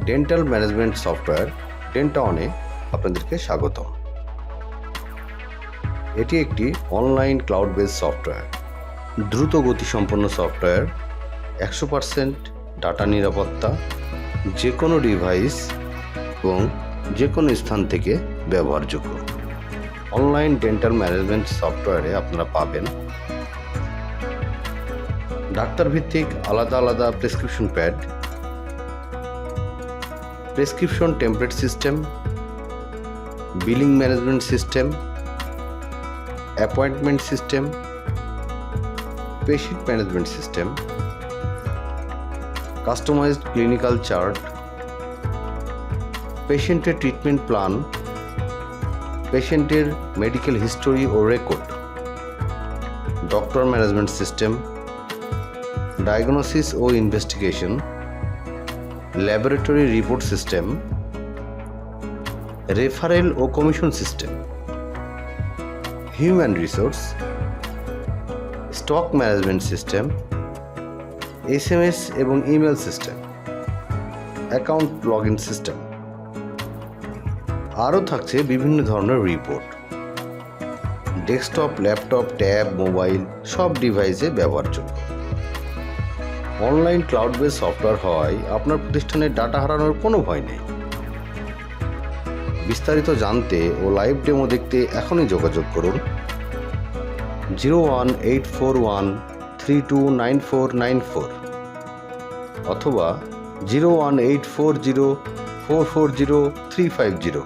Dental management software ডেন্টাঅনে আপনাদেরকে স্বাগতম। এটি একটি অনলাইন ক্লাউড বেস সফটওয়্যার দ্রুত গতিসম্পন্ন সফটওয়্যার একশো পারসেন্ট ডাটা নিরাপত্তা যে কোনো ডিভাইস এবং যে কোনো স্থান থেকে ব্যবহারযোগ্য। অনলাইন ডেন্টাল ম্যানেজমেন্ট সফটওয়্যারে আপনারা পাবেন ডাক্তার ভিত্তিক আলাদা আলাদা prescription pad prescription template system, billing management system, appointment system patient management system, customised clinical chart, পেশেন্টের ট্রিটমেন্ট প্ল্যান, পেশেন্টের মেডিকেল হিস্টোরি ও record, doctor management system, diagnosis ও investigation laboratory report system referral ও commission system human resource stock management system S M S এবং email system account log in system আরও থাকছে বিভিন্ন ধরনের report desktop laptop tab mobile সব ডিভাইসে ব্যবহারযোগ্য online cloud base software হওয়ায় আপনার প্রতিষ্ঠানের ডাটা হারানোর কোনো ভয় নেই। বিস্তারিত জানতে ও লাইভ ডেমো দেখতে এখনই যোগাযোগ করুন। Zero one eight four one three two nine four nine four অথবা zero one eight four zero four four zero three five zero.